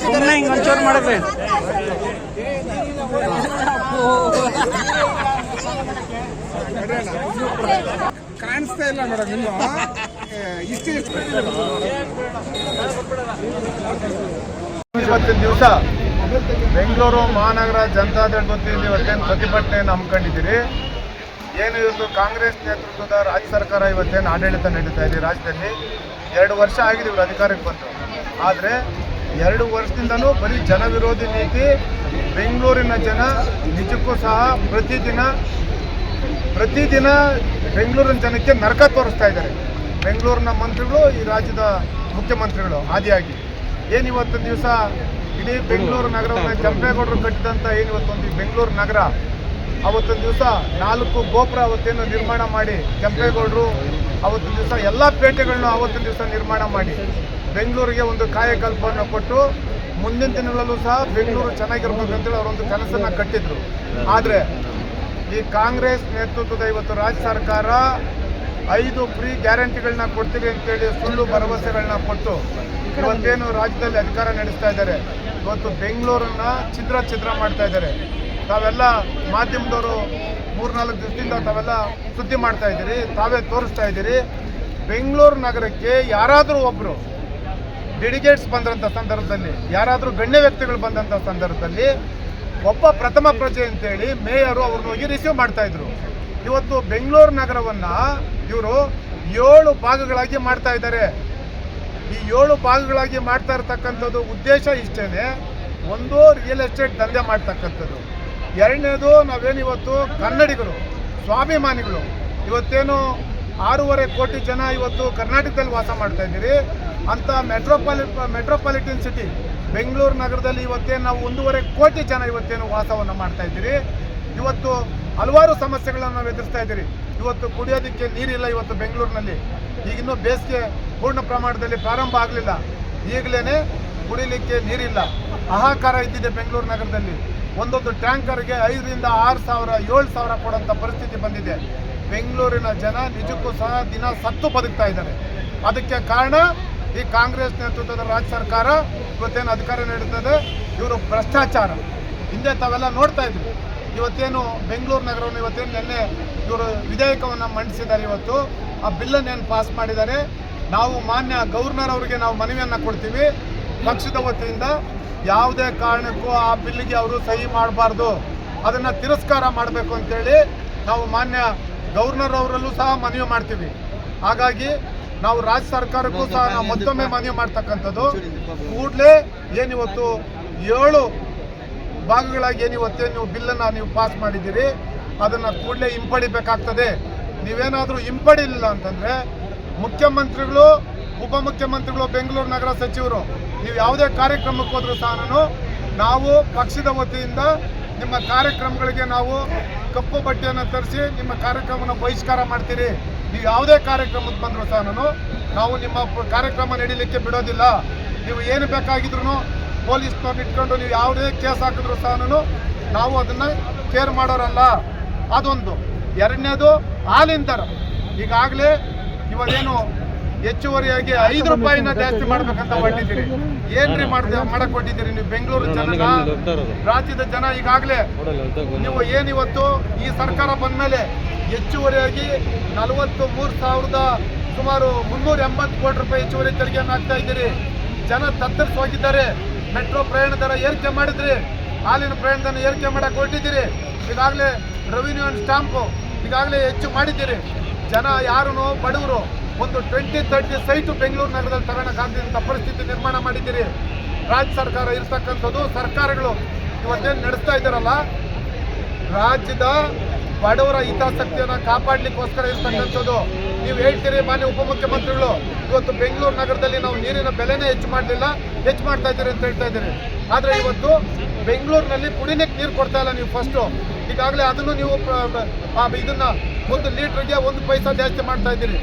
ಸುಮ್ಮನೆ ಹಿಂಗೆ ಒಂಚೂರು ಮಾಡಿದ್ರಿ ಕಾಣಿಸ್ತಾ ಇಲ್ಲ ಮೇಡಮ್ ಇನ್ನು ಇಷ್ಟು. ಇವತ್ತಿನ ದಿವಸ ಬೆಂಗಳೂರು ಮಹಾನಗರ ಜನತಾದಳ ವತಿಯಲ್ಲಿ ಇವತ್ತೇನು ಪ್ರತಿಭಟನೆಯನ್ನು ಹಮ್ಮಿಕೊಂಡಿದ್ದೀರಿ ಏನು ಇವತ್ತು ಕಾಂಗ್ರೆಸ್ ನೇತೃತ್ವದ ರಾಜ್ಯ ಸರ್ಕಾರ ಇವತ್ತೇನು ಆಡಳಿತ ನಡೀತಾ ಇದೆ ರಾಜ್ಯದಲ್ಲಿ? ಎರಡು ವರ್ಷ ಆಗಿದೆ ಇವರು ಅಧಿಕಾರಕ್ಕೆ ಬಂತು ಆದರೆ ಎರಡು ವರ್ಷದಿಂದನೂ ಬರೀ ಜನವಿರೋಧಿ ನೀತಿ, ಬೆಂಗಳೂರಿನ ಜನ ನಿಜಕ್ಕೂ ಸಹ ಪ್ರತಿದಿನ ಪ್ರತಿದಿನ ಬೆಂಗಳೂರಿನ ಜನಕ್ಕೆ ನರಕ ತೋರಿಸ್ತಾ ಇದ್ದಾರೆ. ಬೆಂಗಳೂರಿನ ಮಂತ್ರಿಗಳು, ಈ ರಾಜ್ಯದ ಮುಖ್ಯಮಂತ್ರಿಗಳು ಆದಿಯಾಗಿ. ಏನು ಇವತ್ತು ದಿವಸ ಇಡೀ ಬೆಂಗಳೂರು ನಗರವನ್ನು ಕೆಂಪೇಗೌಡರು ಕಟ್ಟಿದಂಥ ಏನು ಇವತ್ತೊಂದು ಬೆಂಗಳೂರು ನಗರ ಅವತ್ತೊಂದು ದಿವಸ ನಾಲ್ಕು ಗೋಪುರ ಅವತ್ತೇನು ನಿರ್ಮಾಣ ಮಾಡಿ ಕೆಂಪೇಗೌಡರು ಅವತ್ತಿನ ದಿವಸ ಎಲ್ಲ ಪೇಟೆಗಳನ್ನ ಅವತ್ತಿನ ದಿವಸ ನಿರ್ಮಾಣ ಮಾಡಿ. ಬೆಂಗಳೂರಿಗೆ ಒಂದು ಕಾಯಕಲ್ಪವನ್ನು ಕೊಟ್ಟು ಮುಂದಿನ ದಿನಗಳಲ್ಲೂ ಸಹ ಬೆಂಗಳೂರು ಚೆನ್ನಾಗಿರ್ಬೇಕು ಅಂತೇಳಿ ಅವರೊಂದು ಕನಸನ್ನು ಕಟ್ಟಿದ್ರು. ಆದರೆ ಈ ಕಾಂಗ್ರೆಸ್ ನೇತೃತ್ವದ ಇವತ್ತು ರಾಜ್ಯ ಸರ್ಕಾರ ಐದು ಫ್ರೀ ಗ್ಯಾರಂಟಿಗಳನ್ನ ಕೊಡ್ತೀವಿ ಅಂತೇಳಿ ಸುಳ್ಳು ಭರವಸೆಗಳನ್ನ ಕೊಟ್ಟು ಇವತ್ತೇನು ರಾಜ್ಯದಲ್ಲಿ ಅಧಿಕಾರ ನಡೆಸ್ತಾ ಇದ್ದಾರೆ. ಇವತ್ತು ಬೆಂಗಳೂರನ್ನ ಚಿತ್ರ ಚಿತ್ರ ಮಾಡ್ತಾ ಇದ್ದಾರೆ. ತಾವೆಲ್ಲ ಮಾಧ್ಯಮದವರು ಮೂರ್ನಾಲ್ಕು ದಿವಸದಿಂದ ತಾವೆಲ್ಲ ಸುದ್ದಿ ಮಾಡ್ತಾ ಇದ್ದೀರಿ, ತಾವೇ ತೋರಿಸ್ತಾ ಇದ್ದೀರಿ. ಬೆಂಗಳೂರು ನಗರಕ್ಕೆ ಯಾರಾದರೂ ಒಬ್ಬರು ಡೆಡಿಗೇಟ್ಸ್ ಬಂದಂಥ ಸಂದರ್ಭದಲ್ಲಿ, ಯಾರಾದರೂ ಗಣ್ಯ ವ್ಯಕ್ತಿಗಳು ಬಂದಂಥ ಸಂದರ್ಭದಲ್ಲಿ ಒಬ್ಬ ಪ್ರಥಮ ಪ್ರಜೆ ಅಂತೇಳಿ ಮೇಯರು ಅವ್ರನ್ನ ಹೋಗಿ ರಿಸೀವ್ ಮಾಡ್ತಾ ಇದ್ರು. ಇವತ್ತು ಬೆಂಗಳೂರು ನಗರವನ್ನು ಇವರು ಏಳು ಭಾಗಗಳಾಗಿ ಮಾಡ್ತಾ ಇದ್ದಾರೆ. ಈ ಏಳು ಭಾಗಗಳಾಗಿ ಮಾಡ್ತಾ ಇರತಕ್ಕಂಥದ್ದು ಉದ್ದೇಶ ಇಷ್ಟೇ ಒಂದು ರಿಯಲ್ ಎಸ್ಟೇಟ್ ದಂಧೆ ಮಾಡ್ತಕ್ಕಂಥದ್ದು. ಎರಡನೇದು ನಾವೇನಿವತ್ತು ಕನ್ನಡಿಗರು, ಸ್ವಾಭಿಮಾನಿಗಳು. ಇವತ್ತೇನು ಆರೂವರೆ ಕೋಟಿ ಜನ ಇವತ್ತು ಕರ್ನಾಟಕದಲ್ಲಿ ವಾಸ ಮಾಡ್ತಾ ಇದ್ದೀರಿ. ಅಂತ ಮೆಟ್ರೋಪಾಲಿ ಮೆಟ್ರೋಪಾಲಿಟನ್ ಸಿಟಿ ಬೆಂಗಳೂರು ನಗರದಲ್ಲಿ ಇವತ್ತೇನು ನಾವು ಒಂದೂವರೆ ಕೋಟಿ ಜನ ಇವತ್ತೇನು ವಾಸವನ್ನು ಮಾಡ್ತಾ ಇದ್ದೀರಿ. ಇವತ್ತು ಹಲವಾರು ಸಮಸ್ಯೆಗಳನ್ನು ನಾವು ಎದುರಿಸ್ತಾ ಇದ್ದೀರಿ. ಇವತ್ತು ಕುಡಿಯೋದಕ್ಕೆ ನೀರಿಲ್ಲ ಇವತ್ತು ಬೆಂಗಳೂರಿನಲ್ಲಿ. ಈಗಿನ್ನೂ ಬೇಸಿಗೆ ಪೂರ್ಣ ಪ್ರಮಾಣದಲ್ಲಿ ಪ್ರಾರಂಭ ಆಗಲಿಲ್ಲ. ಈಗಲೇ ಕುಡಿಲಿಕ್ಕೆ ನೀರಿಲ್ಲ. ಹಾಹಾಕಾರ ಇದ್ದಿದೆ ಬೆಂಗಳೂರು ನಗರದಲ್ಲಿ. ಒಂದೊಂದು ಟ್ಯಾಂಕರ್ಗೆ ಐದರಿಂದ ಆರು ಸಾವಿರ, ಏಳು ಸಾವಿರ ಕೊಡೋಂಥ ಪರಿಸ್ಥಿತಿ ಬಂದಿದೆ. ಬೆಂಗಳೂರಿನ ಜನ ನಿಜಕ್ಕೂ ಸಹ ದಿನ ಸತ್ತು ಬದುಕ್ತಾ ಇದ್ದಾರೆ. ಅದಕ್ಕೆ ಕಾರಣ ಈ ಕಾಂಗ್ರೆಸ್ ನೇತೃತ್ವದ ರಾಜ್ಯ ಸರ್ಕಾರ ಇವತ್ತೇನು ಅಧಿಕಾರ ನೀಡುತ್ತದೆ? ಇವರು ಭ್ರಷ್ಟಾಚಾರ. ಹಿಂದೆ ತಾವೆಲ್ಲ ನೋಡ್ತಾ ಇದ್ವಿ ಇವತ್ತೇನು ಬೆಂಗಳೂರು ನಗರವನ್ನು ಇವತ್ತೇನು ನಿನ್ನೆ ಇವರು ವಿಧೇಯಕವನ್ನು ಮಂಡಿಸಿದ್ದಾರೆ ಇವತ್ತು, ಆ ಬಿಲ್ಲನ್ನು ಏನು ಪಾಸ್ ಮಾಡಿದ್ದಾರೆ, ನಾವು ಮಾನ್ಯ ಗವರ್ನರ್ ಅವರಿಗೆ ನಾವು ಮನವಿಯನ್ನು ಕೊಡ್ತೀವಿ. ಪಕ್ಷದ ವತಿಯಿಂದ ಯಾವುದೇ ಕಾರಣಕ್ಕೂ ಆ ಬಿಲ್ಲಿಗೆ ಅವರು ಸಹಿ ಮಾಡಬಾರ್ದು. ಅದನ್ನು ತಿರಸ್ಕಾರ ಮಾಡಬೇಕು ಅಂತೇಳಿ ನಾವು ಮಾನ್ಯ ಗವರ್ನರ್ ಅವರಲ್ಲೂ ಸಹ ಮನವಿ ಮಾಡ್ತೀವಿ. ಹಾಗಾಗಿ ನಾವು ರಾಜ್ಯ ಸರ್ಕಾರಕ್ಕೂ ಸಹ ನಾವು ಮತ್ತೊಮ್ಮೆ ಮನವಿ ಮಾಡ್ತಕ್ಕಂಥದ್ದು. ಕೂಡಲೇ ಏನಿವತ್ತು ಏಳು ಭಾಗಗಳಾಗಿ ಏನು ಇವತ್ತೇ ನೀವು ಬಿಲ್ಲನ್ನು ನೀವು ಪಾಸ್ ಮಾಡಿದ್ದೀರಿ, ಅದನ್ನು ಕೂಡಲೇ ಹಿಂಪಡಿಬೇಕಾಗ್ತದೆ ನೀವೇನಾದರೂ ಹಿಂಪಡಿಲಿಲ್ಲ ಅಂತಂದರೆ ಮುಖ್ಯಮಂತ್ರಿಗಳು, ಉಪಮುಖ್ಯಮಂತ್ರಿಗಳು, ಬೆಂಗಳೂರು ನಗರ ಸಚಿವರು, ನೀವು ಯಾವುದೇ ಕಾರ್ಯಕ್ರಮಕ್ಕೆ ಹೋದರೂ ಸಹ ನಾನು ನಾವು ಪಕ್ಷದ ವತಿಯಿಂದ ನಿಮ್ಮ ಕಾರ್ಯಕ್ರಮಗಳಿಗೆ ನಾವು ಕಪ್ಪು ಬಟ್ಟೆಯನ್ನು ತರಿಸಿ ನಿಮ್ಮ ಕಾರ್ಯಕ್ರಮವನ್ನು ಬಹಿಷ್ಕಾರ ಮಾಡ್ತೀರಿ. ನೀವು ಯಾವುದೇ ಕಾರ್ಯಕ್ರಮಕ್ಕೆ ಬಂದರೂ ಸಹ ನಾನು ನಾವು ನಿಮ್ಮ ಕಾರ್ಯಕ್ರಮ ನಡೀಲಿಕ್ಕೆ ಬಿಡೋದಿಲ್ಲ. ನೀವು ಏನು ಬೇಕಾಗಿದ್ರು ಪೊಲೀಸ್ನವ್ರನ್ನ ಇಟ್ಕೊಂಡು ನೀವು ಯಾವುದೇ ಕೇಸ್ ಹಾಕಿದ್ರು ಸಹ ನಾವು ಅದನ್ನು ಕೇರ್ ಮಾಡೋರಲ್ಲ. ಅದೊಂದು. ಎರಡನೇದು ಹಾಲಿನ ದರ ಈಗಾಗಲೇ ಇವಾಗೇನು ಹೆಚ್ಚುವರಿಯಾಗಿ ಐದು ರೂಪಾಯಿನ ಜಾಸ್ತಿ ಮಾಡ್ಬೇಕಂತ ಹೊರಟಿದ್ದೀರಿ ಏನ್ರಿ ಮಾಡ್ದೆ ಮಾಡಕ್ ಕೊಟ್ಟಿದ್ದೀರಿ ನೀವು? ಬೆಂಗಳೂರು ಜನ ರಾಜ್ಯದ ಜನ ಈಗಾಗಲೇ ನೀವು ಏನಿವತ್ತು ಈ ಸರ್ಕಾರ ಬಂದ್ಮೇಲೆ ಹೆಚ್ಚುವರಿಯಾಗಿ ನಲವತ್ತು ಮೂರು ಸಾವಿರದ ಸುಮಾರು ಮುನ್ನೂರ ಎಂಬತ್ತು ಕೋಟಿ ರೂಪಾಯಿ ಹೆಚ್ಚುವರಿ ತೆರಿಗೆಯನ್ನು ಹಾಕ್ತಾ ಇದ್ದೀರಿ. ಜನ ತತ್ತರಿಸಿ ಹೋಗಿದ್ದಾರೆ ಮೆಟ್ರೋ ಪ್ರಯಾಣ ದರ ಏರಿಕೆ ಮಾಡಿದ್ರಿ. ಹಾಲಿನ ಪ್ರಯಾಣ ದರ ಏರಿಕೆ ಮಾಡಕ್ಕೆ ಹೊರಟಿದ್ದೀರಿ. ಈಗಾಗಲೇ ರೆವಿನ್ಯೂ ಅಂಡ್ ಸ್ಟಾಂಪು ಈಗಾಗಲೇ ಹೆಚ್ಚು ಮಾಡಿದ್ದೀರಿ. ಜನ ಯಾರು ಬಡವರು ಒಂದು ಟ್ವೆಂಟಿ ತರ್ಟಿ ಸೈಟು ಬೆಂಗಳೂರು ನಗರದಲ್ಲಿ ತಗೊಳಕ್ಕಾಗದಂಥ ಪರಿಸ್ಥಿತಿ ನಿರ್ಮಾಣ ಮಾಡಿದ್ದೀರಿ. ರಾಜ್ಯ ಸರ್ಕಾರ ಇರ್ತಕ್ಕಂಥದ್ದು ಸರ್ಕಾರಗಳು ಇವತ್ತೇನು ನಡೆಸ್ತಾ ಇದ್ದಾರಲ್ಲ? ರಾಜ್ಯದ ಬಡವರ ಹಿತಾಸಕ್ತಿಯನ್ನು ಕಾಪಾಡಲಿಕ್ಕೋಸ್ಕರ ಇರ್ತಕ್ಕಂಥದ್ದು. ನೀವು ಹೇಳ್ತೀರಿ ಮಾನ್ಯ ಉಪಮುಖ್ಯಮಂತ್ರಿಗಳು, ಇವತ್ತು ಬೆಂಗಳೂರು ನಗರದಲ್ಲಿ ನಾವು ನೀರಿನ ಬೆಲೆನೇ ಹೆಚ್ಚು ಮಾಡಲಿಲ್ಲ, ಹೆಚ್ಚು ಮಾಡ್ತಾ ಇದ್ದೀರಿ ಅಂತ ಹೇಳ್ತಾ ಇದ್ದೀರಿ. ಆದರೆ ಇವತ್ತು ಬೆಂಗಳೂರಿನಲ್ಲಿ ಕುಡಿಲಿಕ್ಕೆ ನೀರು ಕೊಡ್ತಾ ಇಲ್ಲ ನೀವು ಫಸ್ಟು ಈಗಾಗಲೇ ಅದನ್ನು ನೀವು ಇದನ್ನು ಒಂದು ಲೀಟ್ರಿಗೆ ಒಂದು ಪೈಸಾ ಜಾಸ್ತಿ ಮಾಡ್ತಾ ಇದ್ದೀರಿ.